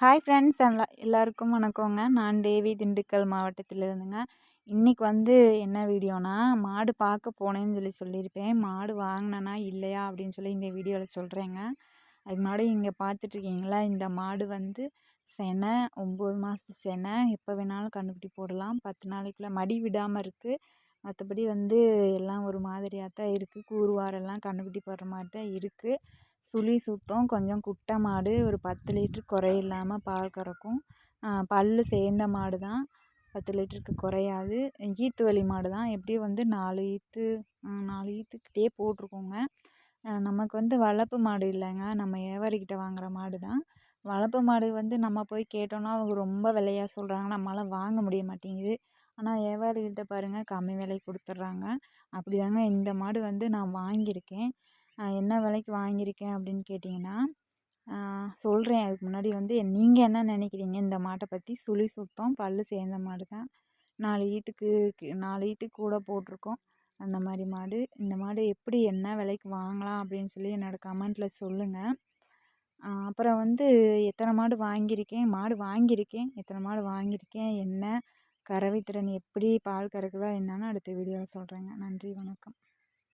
Hi friends எல்லா எல்லாருக்கும் வணக்கங்க. நான் தேவி திண்டுக்கல் மாவட்டத்திலிருந்துங்க. இன்றைக்கி வந்து என்ன வீடியோனா மாடு பார்க்க போனேன்னு சொல்லி சொல்லியிருப்பேன். மாடு வாங்கினேனா இல்லையா அப்படின்னு சொல்லி இந்த வீடியோவில் சொல்கிறேங்க அது முன்னாடி இங்கே பார்த்துட்ருக்கீங்களா? இந்த மாடு வந்து செனை ஒம்பது மாதத்து செனை எப்போ வேணாலும் கண்டுபிடி போடலாம். பத்து நாளைக்குள்ளே மடி விடாமல் இருக்குது மற்றபடி வந்து எல்லாம் ஒரு மாதிரியாக தான் இருக்குது கூறுவாரெல்லாம் கண்டுபிடி போடுற மாதிரி தான் இருக்குது சுழி சுத்தம் கொஞ்சம் குட்டை மாடு ஒரு பத்து லிட்ரு குறையில்லாமல் பால் கறக்கும். பல் சேர்ந்த மாடு தான். பத்து லிட்டருக்கு குறையாது. ஈத்து வலி மாடு தான். எப்படியும் வந்து நாலு ஈத்து நாலு ஈத்துக்கிட்டே போட்டிருக்கோங்க. நமக்கு வந்து வளர்ப்பு மாடு இல்லைங்க. நம்ம ஏவாரிக்கிட்ட வாங்குகிற மாடு தான். வளர்ப்பு மாடு வந்து நம்ம போய் கேட்டோம்னா அவங்க ரொம்ப விலையாக சொல்கிறாங்க நம்மளால் வாங்க முடிய மாட்டேங்குது. ஆனால் ஏவாரிக்கிட்ட பாருங்கள் கம்மி விலைக்கு கொடுத்துட்றாங்க. அப்படி தாங்க இந்த மாடு வந்து நான் வாங்கியிருக்கேன். என்ன விலைக்கு வாங்கியிருக்கேன் அப்படின்னு கேட்டிங்கன்னா சொல்கிறேன் அதுக்கு முன்னாடி வந்து நீங்கள் என்ன நினைக்கிறீங்க? இந்த மாட்டை பற்றி சுழி சுத்தம் பல் சேர்ந்த மாடு தான். நாலு ஈத்துக்கு நாலு ஈத்துக்கு கூட போட்டிருக்கோம். அந்த மாதிரி மாடு. இந்த மாடு எப்படி என்ன விலைக்கு வாங்கலாம் அப்படின்னு சொல்லி என்னோடய கமெண்ட்டில் சொல்லுங்கள் அப்புறம் வந்து எத்தனை மாடு வாங்கியிருக்கேன்? மாடு வாங்கியிருக்கேன். எத்தனை மாடு வாங்கியிருக்கேன்? என்ன? கறவை திறன் எப்படி? பால் கறக்குதா? என்னன்னு அடுத்த வீடியோவில் சொல்கிறேங்க நன்றி வணக்கம்.